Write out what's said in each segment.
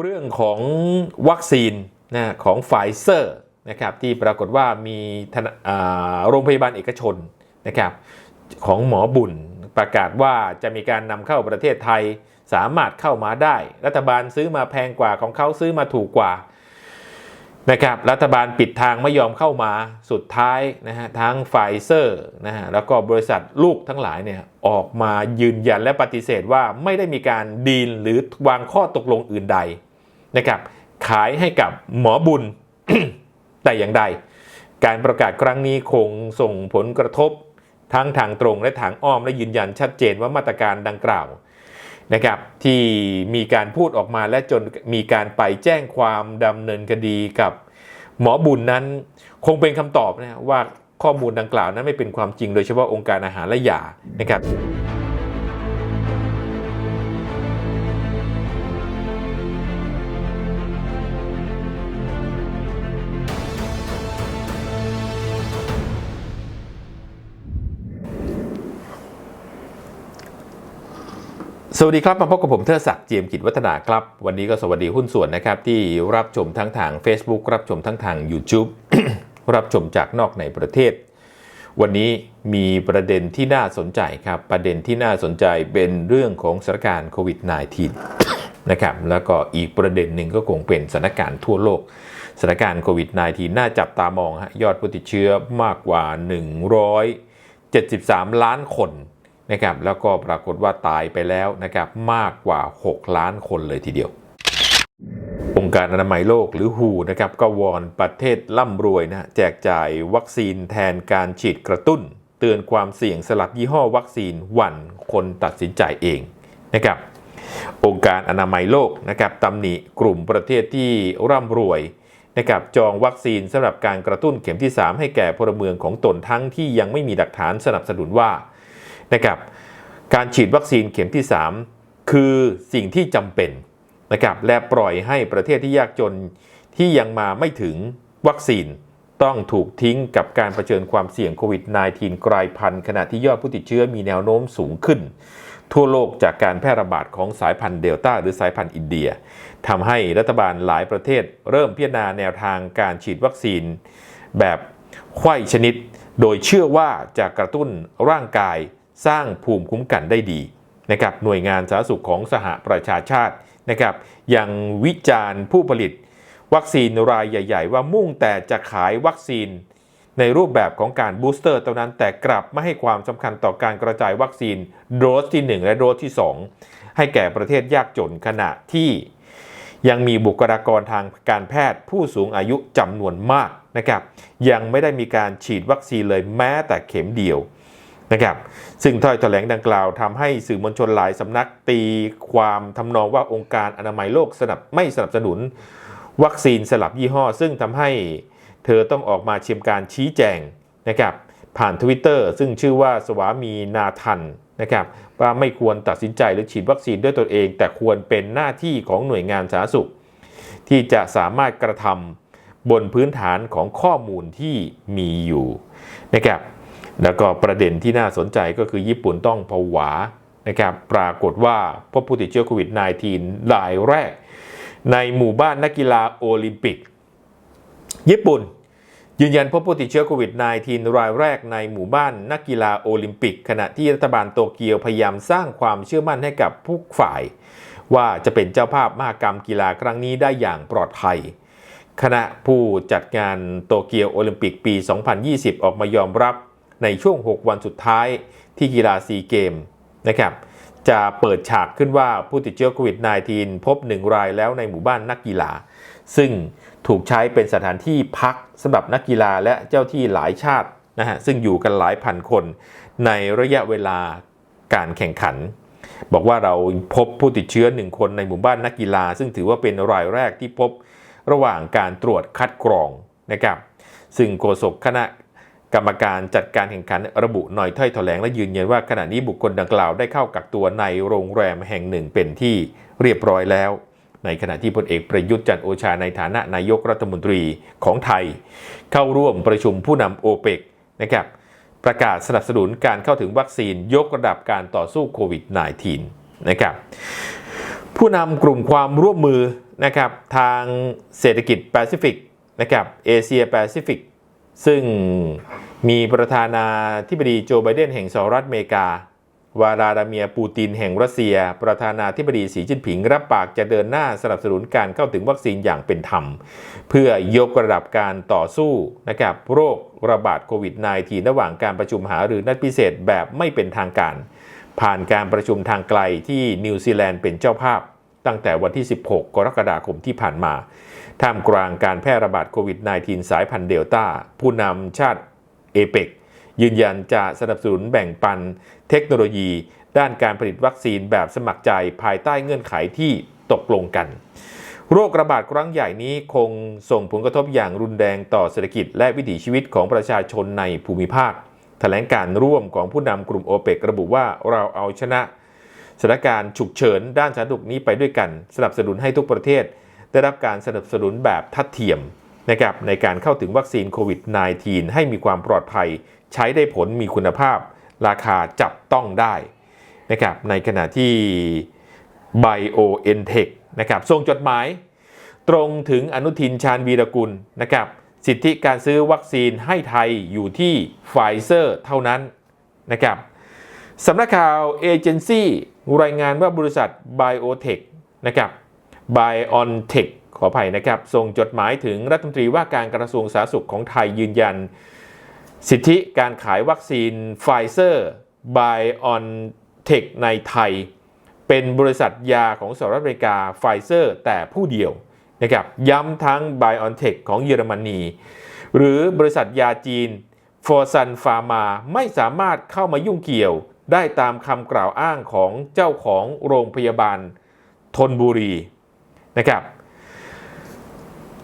เรื่องของวัคซีนนะของไฟเซอร์นะครับที่ปรากฏว่ามีโรงพยาบาลเอกชนนะครับของหมอบุญประกาศว่าจะมีการนำเข้าประเทศไทยสามารถเข้ามาได้ รัฐบาลซื้อมาแพงกว่าของเขาซื้อมาถูกกว่า นะครับรัฐบาลปิดทางไม่ยอมเข้ามาสุดท้ายนะฮะทั้งไฟเซอร์นะฮะแล้วก็บริษัทลูกทั้งหลายเนี่ยออกมายืนยันและปฏิเสธว่าไม่ได้มีการดีลหรือวางข้อตกลงอื่นใดนะครับขายให้กับหมอบุญแต่อย่างใด การประกาศครั้งนี้คงส่งผลกระทบทั้งทางตรงและทางอ้อมและยืนยันชัดเจนว่ามาตรการดังกล่าว นะครับที่มีการพูดออกมาและจนมีการไปแจ้งความดำเนินคดีกับหมอบุญนั้นคงเป็นคำตอบนะว่าข้อมูลดังกล่าวนั้นไม่เป็นความจริงโดยเฉพาะองค์การอาหารและยานะครับ สวัสดีครับ มาพบกับผมเทอศักดิ์เจียมกิจวัฒนาครับ วันนี้ก็สวัสดีหุ้นส่วนนะครับ ที่รับชมทั้งทาง Facebook รับชมทั้งทาง YouTube รับชมจากนอกในประเทศ วันนี้มีประเด็นที่น่าสนใจครับ ประเด็นที่น่าสนใจเป็นเรื่องของสถานการณ์โควิด -19 นะครับแล้วก็อีกประเด็นหนึ่งก็คงเป็นสถานการณ์ทั่วโลกสถานการณ์โควิด -19 น่าจับตามองฮะยอดผู้ติดเชื้อมากกว่า 173 ล้านคน นะครับแล้วก็ปรากฏว่าตายไปแล้วนะครับมากกว่า 6 ล้านคนเลยทีเดียว องค์การอนามัยโลกหรือ WHO นะครับก็วอนประเทศร่ำรวยนะแจกจ่ายวัคซีนแทนการฉีดกระตุ้น เตือนความเสี่ยงสลับยี่ห้อวัคซีนหวันคนตัดสินใจเองนะครับองค์การอนามัยโลกนะครับตำหนิกลุ่มประเทศที่ร่ำรวยนะครับจองวัคซีนสำหรับการกระตุ้นเข็มที่ 3 ให้แก่พลเมืองของตนทั้งที่ยังไม่มีหลักฐานสนับสนุนว่านะครับ การฉีดวัคซีนเข็มที่ 3 คือสิ่งที่จำเป็นนะครับและปล่อยให้ประเทศที่ยากจนที่ยังมาไม่ถึงวัคซีนต้องถูกทิ้งกับการเผชิญความเสี่ยงโควิด -19 กลายพันธุ์ขณะที่ยอดผู้ติดเชื้อมีแนวโน้มสูงขึ้น ทั่วโลกจากการแพร่ระบาดของสายพันธุ์เดลต้าหรือสายพันธุ์อินเดียทำให้รัฐบาลหลายประเทศเริ่มพิจารณาแนวทางการฉีดวัคซีนแบบไข้ชนิด โดยเชื่อว่าจะกระตุ้นร่างกาย สร้างภูมิคุ้มกันได้ดีนะครับหน่วยงานสาธารณสุขของสหประชาชาตินะครับยังวิจารณ์ผู้ผลิต วัคซีนรายใหญ่ ๆ ว่ามุ่งแต่จะขายวัคซีน ในรูปแบบของการบูสเตอร์เท่านั้นแต่กลับไม่ให้ความสำคัญต่อการกระจายวัคซีนโดสที่ 1 และโดสที่ 2 ให้แก่ประเทศยากจนขณะที่ยังมีบุคลากรทางการแพทย์ผู้สูงอายุจำนวนมากนะครับยังไม่ได้มีการฉีดวัคซีนเลยแม้แต่เข็มเดียว นะครับ ซึ่งถ้อยแถลงดังกล่าวทำให้สื่อมวลชนหลายสำนักตีความทำนองว่าองค์การอนามัยโลกสนับไม่สนับสนุน วัคซีนสลับยี่ห้อ ซึ่งทำให้เธอต้องออกมาเชียมการชี้แจงนะครับผ่านทวิตเตอร์ซึ่งชื่อว่าสวามีนาทันนะครับว่าไม่ควรตัดสินใจหรือฉีดวัคซีนด้วยตนเอง แต่ควรเป็นหน้าที่ของหน่วยงานสาธารณสุข ที่จะสามารถกระทำบนพื้นฐานของข้อมูลที่มีอยู่นะครับ แล้วก็ประเด็นที่น่าสนใจก็คือญี่ปุ่นต้องผวานะครับปรากฏว่าพบผู้ติดเชื้อโควิด -19 รายแรก ในหมู่บ้านนักกีฬาโอลิมปิก ญี่ปุ่น ยืนยันพบผู้ติดเชื้อโควิด -19 รายแรกในหมู่บ้านนักกีฬาโอลิมปิก ขณะที่รัฐบาลโตเกียวพยายามสร้างความเชื่อมั่นให้กับผู้ฝ่าย ว่าจะเป็นเจ้าภาพมหกรรมกีฬาครั้งนี้ได้อย่างปลอดภัยคณะผู้จัดงานโตเกียวโอลิมปิกปี 2020 ออกมายอมรับ ในช่วง 6 วันสุดท้ายที่กีฬาซีเกมนะครับจะเปิดฉากขึ้นว่าผู้ติดเชื้อโควิด -19 พบ 1 รายแล้วในหมู่บ้านนักกีฬา ซึ่งถูกใช้เป็นสถานที่พักสำหรับนักกีฬาและเจ้าที่หลายชาตินะฮะซึ่งอยู่กันหลายพันคนในระยะเวลาการแข่งขัน บอกว่าเราพบผู้ติดเชื้อหนึ่งคนในหมู่บ้านนักกีฬา ซึ่งถือว่าเป็นรายแรกที่พบระหว่างการตรวจคัดกรองนะครับซึ่งโฆษกคณะ กรรมการจัดการแข่งขันระบุหน่อยถ้อยแถลงและยืนยันว่าขณะนี้บุคคลดังกล่าวได้เข้ากักตัวในโรงแรมแห่งหนึ่งเป็นที่เรียบร้อยแล้ว ในขณะที่พลเอกประยุทธ์จันโอชาในฐานะนายกรัฐมนตรีของไทย เข้าร่วมประชุมผู้นำโอเปกนะครับประกาศสนับสนุนการเข้าถึงวัคซีนยกระดับการต่อสู้โควิด -19 นะครับผู้นำกลุ่มความร่วมมือนะครับทางเศรษฐกิจแปซิฟิกนะครับเอเชียแปซิฟิก ซึ่งมีประธานาธิบดีโจไบเดนแห่งสหรัฐอเมริกา วาลาดาเมียปูตินแห่งรัสเซีย ประธานาธิบดีสีจิ้นผิงรับปากจะเดินหน้าสนับสนุนการเข้าถึงวัคซีนอย่างเป็นธรรม เพื่อยกระดับการต่อสู้นะครับโรคระบาดโควิด -19 ระหว่างการประชุมหารือนัดพิเศษแบบไม่เป็นทางการ ผ่านการประชุมทางไกลที่นิวซีแลนด์เป็นเจ้าภาพ ตั้งแต่วันที่ 16 กรกฎาคมที่ผ่านมา ท่ามกลางการแพร่ระบาดโควิด -19 สายพันธุ์เดลต้า ผู้นำชาติเอเปกยืนยันจะสนับสนุนแบ่งปันเทคโนโลยี ด้านการผลิตวัคซีนแบบสมัครใจภายใต้เงื่อนไขที่ตกลงกัน โรคระบาดครั้งใหญ่นี้คงส่งผลกระทบอย่างรุนแรงต่อเศรษฐกิจและวิถีชีวิตของประชาชนในภูมิภาค แถลงการร่วมของผู้นำกลุ่มโอเปกระบุว่าเราเอาชนะสถานการณ์ฉุกเฉินด้านสาธารณสุขนี้ไปด้วยกัน สนับสนุนให้ทุกประเทศ ได้รับการสนับสนุนแบบทัดเทียมนะครับในการเข้าถึงวัคซีนโควิด -19 ให้มีความปลอดภัย ใช้ได้ผลมีคุณภาพ ราคาจับต้องได้นะครับในขณะที่ BioNTech นะครับส่งจดหมาย ตรงถึงอนุทินชาญวีรกุลนะครับสิทธิการซื้อวัคซีนให้ไทยอยู่ที่ไฟเซอร์เท่านั้นนะครับสำนักข่าวเอเจนซี่รายงานว่าบริษัท Biotech นะครับ BioNTech ขออภัยนะครับ ส่งจดหมายถึงรัฐมนตรีว่าการกระทรวงสาธารณสุขของไทยยืนยัน สิทธิการขายวัคซีนไฟเซอร์ BioNTech ในไทย เป็นบริษัทยาของสหรัฐอเมริกาไฟเซอร์แต่ผู้เดียวนะครับย้ำทั้ง BioNTech ของเยอรมนี หรือบริษัทยาจีน f o r s u n Pharma ไม่สามารถเข้ามายุ่งเกี่ยวได้ตามคำกล่าวอ้างของเจ้าของโรงพยาบาลทนบุรี นะครับ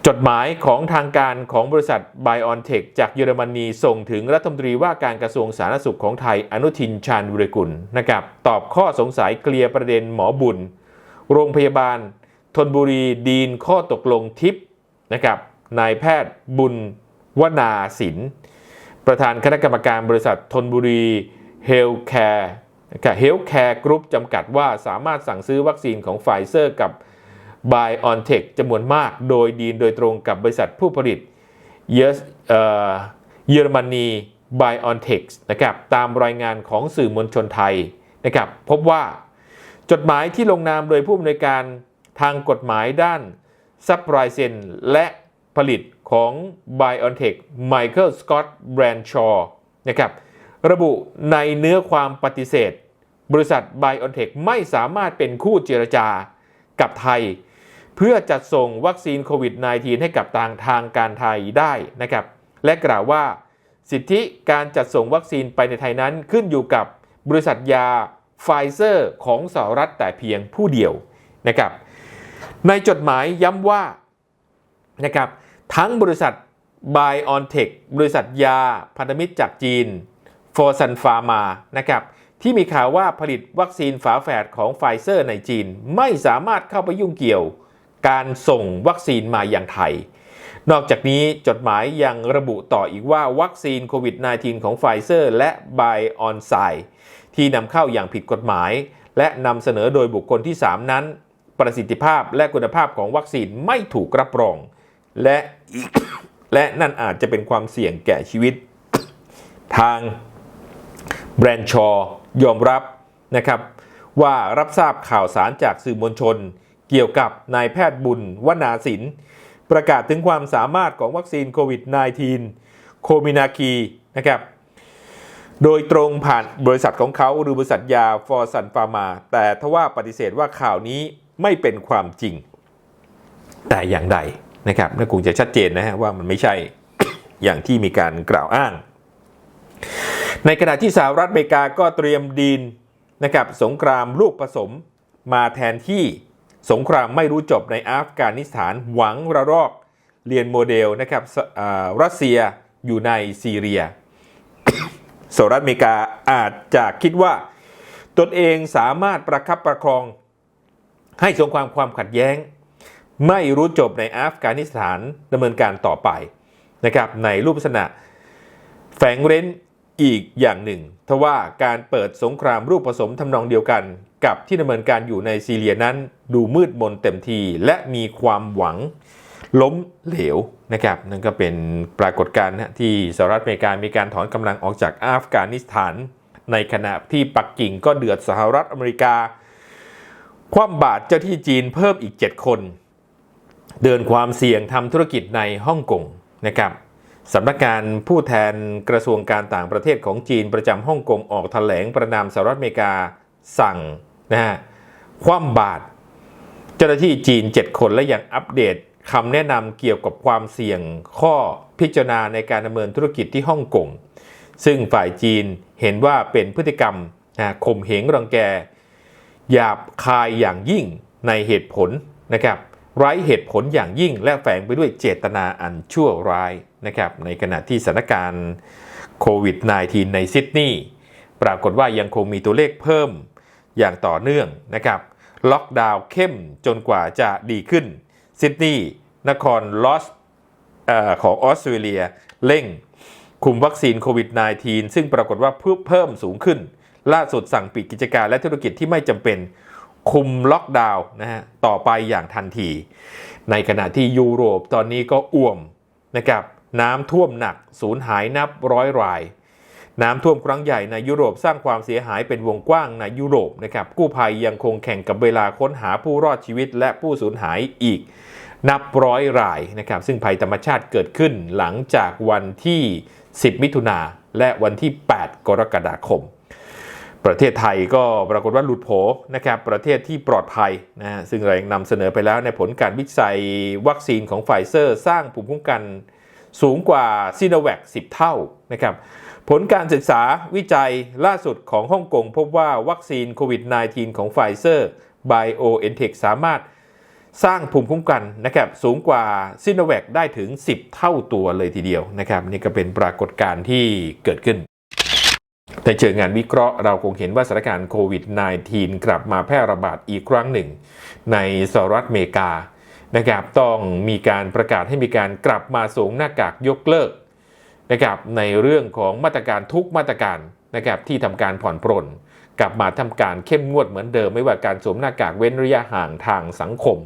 จดหมายของทางการของบริษัท BioNTech จากเยอรมนีส่งถึงรัฐมนตรีว่าการกระทรวงสาธารณสุขของไทยอนุทินชาญวิรกุลนะครับตอบข้อสงสัยเคลียร์ประเด็นหมอบุญ โรงพยาบาลทนบุรีดีนข้อตกลงทิปนะครับนายแพทย์บุญวนาสินประธานคณะกรรมการบริษัททนบุรีเฮลแคร์เฮลแคร์กรุ๊ปจำกัดว่าสามารถสั่งซื้อวัคซีนของไฟเซอร์กับ BioNTech จำนวนมากโดยดีนโดยตรงกับบริษัทผู้ผลิตเยอรมนี BioNTech นะครับตามรายงานของสื่อมวลชนไทยนะครับพบว่าจดหมายที่ลงนามโดยผู้อำนวยการทางกฎหมายด้านซัพพลายเซนและผลิตของ BioNTech Michael Scott Branshaw นะครับระบุในเนื้อความปฏิเสธ บริษัท BioNTech ไม่สามารถเป็นคู่เจรจากับไทย เพื่อจัดส่งวัคซีนโควิด -19 ให้กับทางทางการไทยได้นะครับ และกล่าวว่า สิทธิการจัดส่งวัคซีนไปในไทยนั้นขึ้นอยู่กับบริษัทยาไฟเซอร์ของสหรัฐแต่เพียงผู้เดียวนะครับ ในจดหมายย้ำว่านะครับทั้งบริษัท BioNTech บริษัทยาพันธมิตรจากจีน f o r s u n Pharma นะครับที่มีข่าวว่าผลิตวัคซีนฝาแฝดของไฟเซอร์ในจีน ไม่สามารถเข้าไปยุ่งเกี่ยว การส่งวัคซีนมาอย่างไทย นอกจากนี้จดหมายยังระบุต่ออีกว่าวัคซีนโควิด -19 ของไฟเซอร์ และ b i o n s i ที่นำเข้าอย่างผิดกฎหมาย และนำเสนอโดยบุคคลที่ 3 นั้น ประสิทธิภาพและคุณภาพของวัคซีนไม่ถูกรับรอง และและนั่นอาจจะเป็นความเสี่ยงแก่ชีวิต ทางแบรนชอยอมรับนะครับว่ารับทราบข่าวสารจากสื่อมวลชน เกี่ยวกับนายแพทย์บุญวนาสิน ประกาศถึงความสามารถของวัคซีนโควิด -19 โคมินาคีนะครับโดยตรงผ่านบริษัทของเขาหรือบริษัทยาฟอร์สันฟาร์มา แต่ทว่าปฏิเสธว่าข่าวนี้ไม่เป็นความจริง แต่อย่างใดนะครับนั่นคงจะชัดเจนนะฮะว่ามันไม่ใช่อย่างที่มีการกล่าวอ้าง ในขณะที่สหรัฐอเมริกาก็เตรียมดีนนะครับสงครามลูกผสมมาแทนที่ สงครามไม่รู้จบในอัฟกานิสถานหวังระลอกเรียนโมเดลนะครับรัสเซียอยู่ในซีเรียสหรัฐอเมริกาอาจจะคิดว่า ตนเองสามารถประคับประคองให้สงครามความขัดแย้ง ไม่รู้จบในอัฟกานิสถานดำเนินการต่อไปนะครับในรูปลักษณะแฝงเร้น อีกอย่างหนึ่งทว่าการเปิดสงครามรูปผสมทำนองเดียวกัน กับที่ดำเนินการอยู่ในซีเรียนั้น ดูมืดมนเต็มทีและมีความหวังล้มเหลวนะครับนั่นก็เป็นปรากฏการณ์ที่สหรัฐอเมริกามีการถอนกำลังออกจากอัฟกานิสถาน ในขณะที่ปักกิ่งก็เดือดสหรัฐอเมริกา คว่ำบาตรเจ้าที่จีนเพิ่มอีก 7 คน เดินความเสี่ยงทำธุรกิจในฮ่องกงนะครับ สำนักงานผู้แทนกระทรวงการต่างประเทศของจีนประจำฮ่องกงออกแถลงประนามสหรัฐอเมริกาสั่งนะฮะคว่ำบาตรเจ้าหน้าที่จีน 7 คนและยังอัปเดตคำแนะนำเกี่ยวกับความเสี่ยงข้อพิจารณาในการดำเนินธุรกิจที่ฮ่องกงซึ่งฝ่ายจีนเห็นว่าเป็นพฤติกรรมนะข่มเหงรังแกหยาบคายอย่างยิ่งในเหตุผลนะครับ ไร้เหตุผลอย่างยิ่ง และแฝงไปด้วยเจตนาอันชั่วร้ายนะครับในขณะที่สถานการณ์โควิด -19 ในซิดนีย์ปรากฏว่ายังคงมีตัวเลขเพิ่มอย่างต่อเนื่องนะครับล็อกดาวน์เข้มจนกว่าจะดีขึ้นซิดนีย์นครลอสอของออสเตรเลียเร่งคุมวัคซีนโควิด -19 ซึ่งปรากฏว่าเพิ่มสูงขึ้น ล่าสุดสั่งปิดกิจการและธุรกิจที่ไม่จำเป็น คุมล็อกดาวน์นะฮะต่อไปอย่างทันที ในขณะที่ยุโรปตอนนี้ก็อ่วมนะครับน้ำท่วมหนักสูญหายนับร้อยราย น้ำท่วมครั้งใหญ่ในยุโรปสร้างความเสียหายเป็นวงกว้างในยุโรปนะครับกู้ภัยยังคงแข่งกับเวลาค้นหาผู้รอดชีวิตและผู้สูญหายอีกนับร้อยรายนะครับซึ่งภัยธรรมชาติเกิดขึ้นหลังจากวันที่ 10 มิถุนาและวันที่ 8 กรกฎาคม ประเทศไทยก็ปรากฏว่าหลุดโผนะครับประเทศที่ปลอดภัยนะฮะซึ่งเรายังนำเสนอไปแล้วในผลการวิจัยวัคซีนของไฟเซอร์ สร้างภูมิคุ้มกันสูงกว่าซีโนแวค10 เท่านะครับผลการศึกษาวิจัยล่าสุดของฮ่องกงพบว่าวัคซีนโควิด -19 ของไฟเซอร์ BioNTech สามารถสร้างภูมิคุ้มกันนะครับสูงกว่าซิโนแวคได้ถึง 10 เท่าตัวเลยทีเดียวนะครับนี่ก็เป็นปรากฏการณ์ที่เกิดขึ้น ในเชิงงานวิเคราะห์เราคงเห็นว่าสถานการณ์โควิด -19 กลับมาแพร่ระบาดอีกครั้งหนึ่ง ในสหรัฐอเมริกานะครับต้องมีการประกาศให้มีการกลับมาสวมหน้ากากยกเลิกนะครับในเรื่องของมาตรการทุกมาตรการนะครับที่ทำการผ่อนปรน กลับมาทำการเข้มงวดเหมือนเดิม ไม่ว่าการสวมหน้ากากเว้นระยะห่างทางสังคม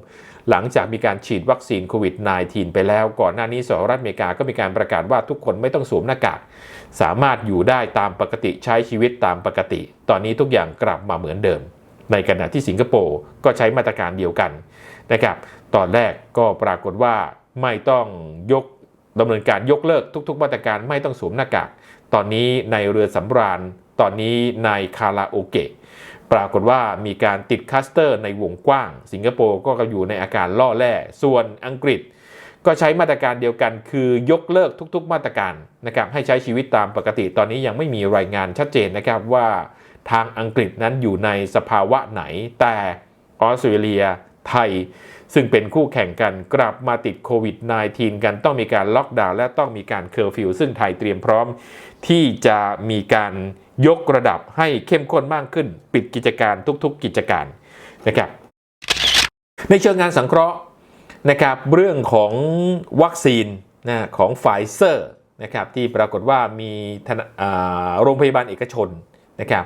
หลังจากมีการฉีดวัคซีนโควิด -19 ไปแล้วก่อนหน้านี้สหรัฐอเมริกาก็มีการประกาศว่าทุกคนไม่ต้องสวมหน้ากาก สามารถอยู่ได้ตามปกติใช้ชีวิตตามปกติ ตอนนี้ทุกอย่างกลับมาเหมือนเดิม ในขณะที่สิงคโปร์ก็ใช้มาตรการเดียวกันนะครับตอนแรกก็ปรากฏว่าไม่ต้องยกดำเนินการยกเลิกทุก ๆ มาตรการไม่ต้องสวมหน้ากาก ตอนนี้ในเรือสำราญ ตอนนี้ในคาราโอเกะ ปรากฏว่ามีการติดคัสเตอร์ในวงกว้าง สิงคโปร์ก็อยู่ในอาการล่อแร่ส่วนอังกฤษ ก็ใช้มาตรการเดียวกันคือยกเลิกทุกๆ มาตรการนะครับให้ใช้ชีวิตตามปกติตอนนี้ยังไม่มีรายงานชัดเจนนะครับว่าทางอังกฤษนั้นอยู่ในสภาวะไหนแต่ออสเตรเลีย ไทย ซึ่งเป็นคู่แข่งกันกลับมาติดโควิด -19 กันต้องมีการล็อกดาวน์และต้องมีการเคอร์ฟิวซึ่งไทยเตรียมพร้อม ที่จะมีการยกระดับให้เข้มข้นมากขึ้น ปิดกิจการทุกๆ กิจการนะครับในเชิงงานสังเคราะห์นะครับเรื่องของวัคซีนนะของไฟเซอร์นะครับที่ปรากฏว่ามีโรงพยาบาลเอกชนนะครับ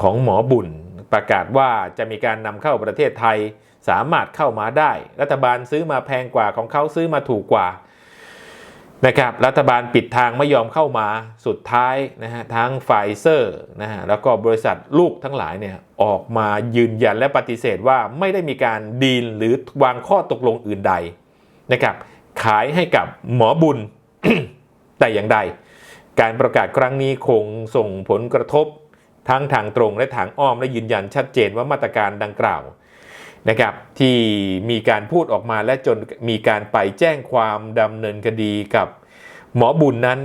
ของหมอบุญประกาศว่าจะมีการนำเข้าประเทศไทย สามารถเข้ามาได้ รัฐบาลซื้อมาแพงกว่าของเขาซื้อมาถูกกว่านะครับรัฐบาลปิดทางไม่ยอมเข้ามาสุดท้ายนะฮะทั้งไฟเซอร์นะฮะแล้วก็บริษัทลูกทั้งหลายเนี่ยออกมายืนยันและปฏิเสธว่าไม่ได้มีการดีลหรือวางข้อตกลงอื่นใดนะครับขายให้กับหมอบุญแต่อย่างใด การประกาศครั้งนี้คงส่งผลกระทบ ทั้งทางตรงและทางอ้อมและยืนยันชัดเจนว่ามาตรการดังกล่าว นะครับที่มีการพูดออกมาและจนมีการไปแจ้งความดำเนินคดีกับหมอบุญนั้น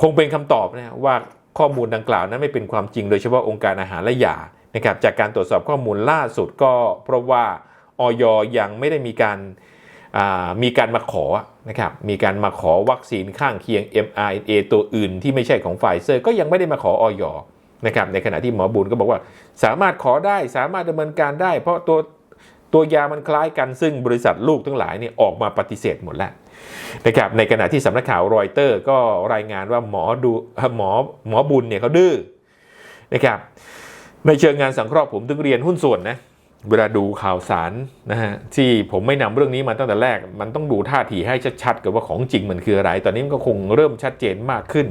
คงเป็นคำตอบนะว่าข้อมูลดังกล่าวนั้นไม่เป็นความจริง โดยเฉพาะองค์การอาหารและยานะครับจากการตรวจสอบข้อมูลล่าสุดก็เพราะว่าออยยังไม่ได้มีการมีการมาขอนะครับมีการมาขอวัคซีนข้างเคียง mRNA ตัวอื่นที่ไม่ใช่ของไฟเซอร์ ก็ยังไม่ได้มาขอออยนะครับในขณะที่หมอบุญก็บอกว่า สามารถขอได้สามารถดำเนินการได้ เพราะตัว ตัวยามันคล้ายกันซึ่งบริษัทลูกทั้งหลายเนี่ยออกมาปฏิเสธหมดแล้วนะครับในขณะที่สำนักข่าวรอยเตอร์ก็รายงานว่าหมอดูหมอหมอบุญเนี่ยเขาดื้อนะครับในเชิงงานสังเคราะห์ผมถึงเรียนหุ้นส่วนนะ เวลาดูข่าวสารนะฮะที่ผมไม่นำเรื่องนี้มาตั้งแต่แรก มันต้องดูท่าทีให้ชัดๆกับว่าของจริงมันคืออะไร ตอนนี้มันก็คงเริ่มชัดเจนมากขึ้น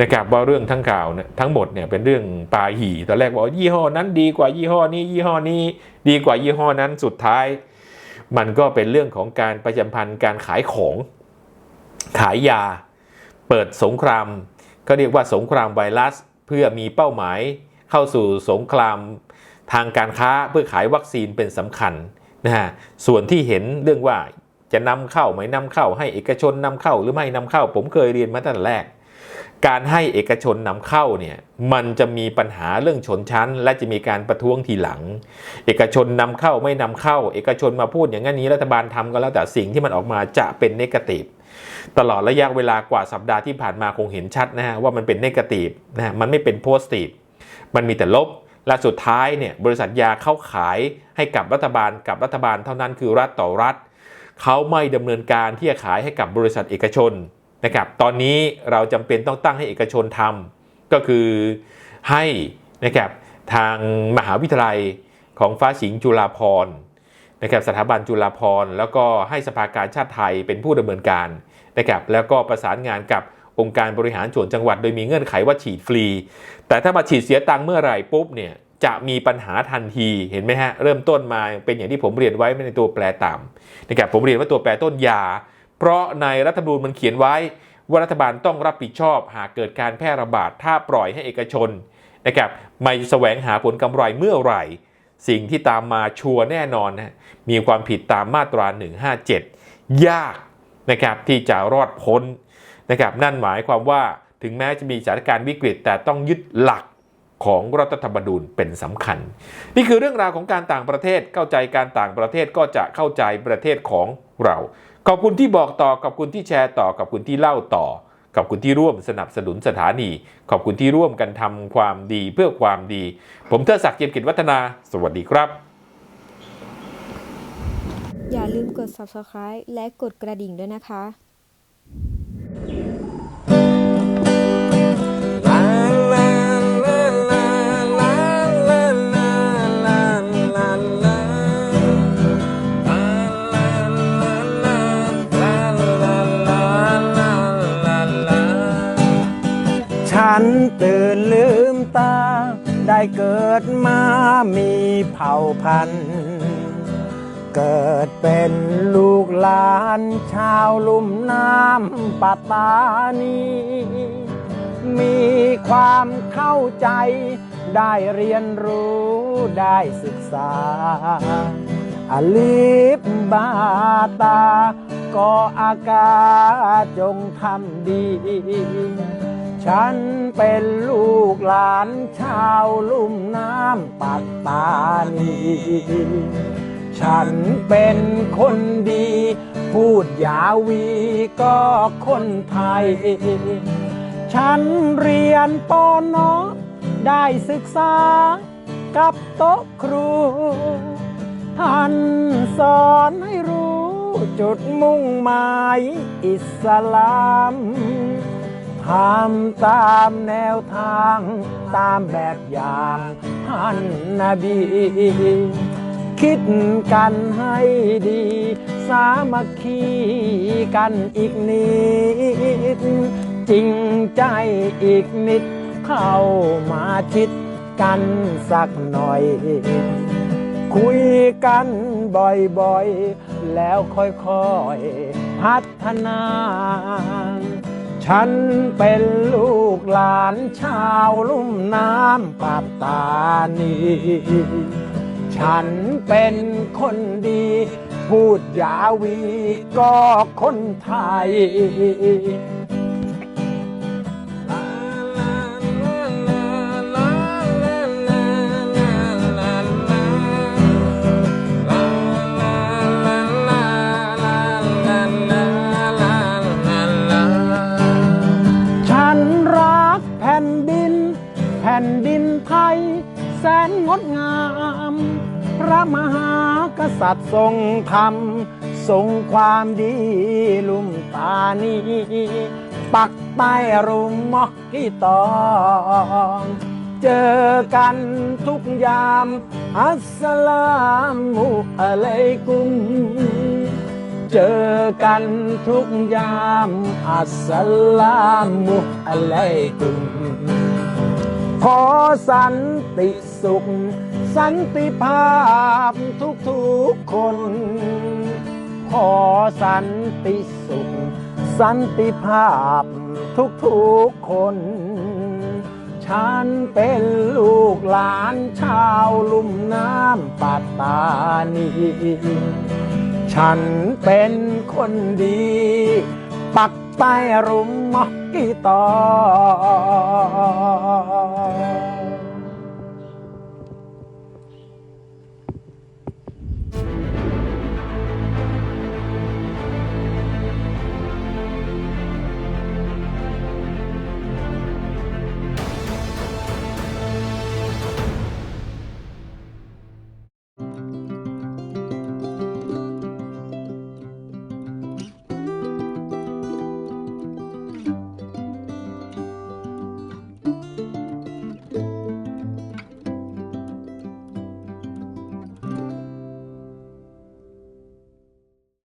นะครับว่าเรื่องทั้งข่าวเนี่ยทั้งหมดเนี่ยเป็นเรื่องปาหี่ตอนแรกบอกว่ายี่ห้อนั้นดีกว่ายี่ห้อนี้ ยี่ห้อนี้ ดีกว่ายี่ห้อนั้นสุดท้าย มันก็เป็นเรื่องของการประจำพันธ์การขายของขายยา เปิดสงครามก็เรียกว่าสงครามไวรัส เพื่อมีเป้าหมายเข้าสู่สงคราม ทางการค้าเพื่อขายวัคซีนเป็นสำคัญนะฮะส่วนที่เห็นเรื่องว่าจะนำเข้าไม่นำเข้า ให้เอกชนนำเข้าหรือไม่นำเข้า ผมเคยเรียนมาตั้งแต่แรก การให้เอกชนนำเข้าเนี่ยมันจะมีปัญหาเรื่องชนชั้น และจะมีการประท้วงทีหลัง เอกชนนำเข้าไม่นำเข้า เอกชนมาพูดอย่างนี้รัฐบาลทำก็แล้วแต่สิ่งที่มันออกมาจะเป็นเนกาทีฟตลอดระยะเวลากว่าสัปดาห์ที่ผ่านมาคงเห็นชัดนะฮะว่ามันเป็นเนกาทีฟนะฮะมันไม่เป็นโพสตีฟมันมีแต่ลบ และสุดท้ายเนี่ยบริษัทยาเข้าขายให้กับรัฐบาลกับรัฐบาลเท่านั้นคือรัฐต่อรัฐ เขาไม่ดำเนินการที่จะขายให้กับบริษัทเอกชนนะครับตอนนี้เราจำเป็นต้องตั้งให้เอกชนทำก็คือให้นะครับทางมหาวิทยาลัยของฟ้าสิงห์จุฬาภรณ์นะครับสถาบันจุฬาภรณ์แล้วก็ให้สภากาชาติไทยเป็นผู้ดำเนินการนะครับแล้วก็ประสานงานกับ องค์การบริหารส่วนจังหวัดโดยมีเงื่อนไขว่าฉีดฟรี แต่ถ้ามาฉีดเสียตังค์เมื่อไหร่ปุ๊บเนี่ยจะมีปัญหาทันทีเห็นไหมฮะเริ่มต้นมาเป็นอย่างที่ผมเรียนไว้ในตัวแปรต่ำนะครับผมเรียนว่าตัวแปรต้นยา เพราะในรัฐธรรมนูญมันเขียนไว้ว่ารัฐบาลต้องรับผิดชอบหากเกิดการแพร่ระบาดถ้าปล่อยให้เอกชนนะครับไม่แสวงหาผลกำไรเมื่อไหร่ สิ่งที่ตามมาชัวร์แน่นอนนะมีความผิดตามมาตรา 157 ยากนะครับที่จะรอดพ้น นะครับนั่นหมายความว่าถึงแม้จะมีสถานการณ์วิกฤต แต่ต้องยึดหลักของรัฐธรรมนูญเป็นสำคัญ นี่คือเรื่องราวของการต่างประเทศเข้าใจการต่างประเทศก็จะเข้าใจประเทศของเรา ขอบคุณที่บอกต่อขอบคุณที่แชร์ต่อขอบคุณที่เล่าต่อขอบคุณที่ร่วมสนับสนุนสถานี ขอบคุณที่ร่วมกันทำความดีเพื่อความดี ผมเทอศักดิ์เจียมกิจวัฒนา สวัสดีครับ อย่าลืมกด subscribe และกดกระดิ่งด้วยนะคะ ฉันตื่นลืมตา ได้เกิดมามีเผ่าพันธุ์ เกิดเป็นลูกหลานชาวลุ่มน้ำปัตตานี มีความเข้าใจ ได้เรียนรู้ได้ศึกษาอลิบบาตา ก็อากาจงทำดี ฉันเป็นลูกหลานชาวลุ่มน้ำปัตตานี ฉันเป็นคนดี พูดยาวีก็คนไทย ฉันเรียนปอนอได้ศึกษากับโต๊ะครู ท่านสอนให้รู้จุดมุ่งหมายอิสลาม ทำตามแนวทางตามแบบอย่างท่านนบีคิดกันให้ดี สามัคคีกันอีกนิด จริงใจอีกนิด เข้ามาชิดกันสักหน่อย คุยกันบ่อยๆ แล้วค่อยๆ พัฒนา ฉันเป็นลูกหลานชาวลุ่มน้ำปัตตานี ฉันเป็นคนดี พูดยาวีก็คนไทย ษัตริย์ทรงธรรม ทรงความดีลุ่มตานีปักใต้รุมมอกที่ตอง เจอกันทุกยาม อัสสลามุอะลัยกุม เจอกันทุกยาม อัสสลามุอะลัยกุม ขอสันติสุข สันติภาพทุกทุกๆคน ขอสันติสุข สันติภาพทุกทุกๆคน ฉันเป็นลูกหลานชาวลุ่มน้ำปัตตานีฉันเป็นคนดี ปักใต้รุมมอกกีตอ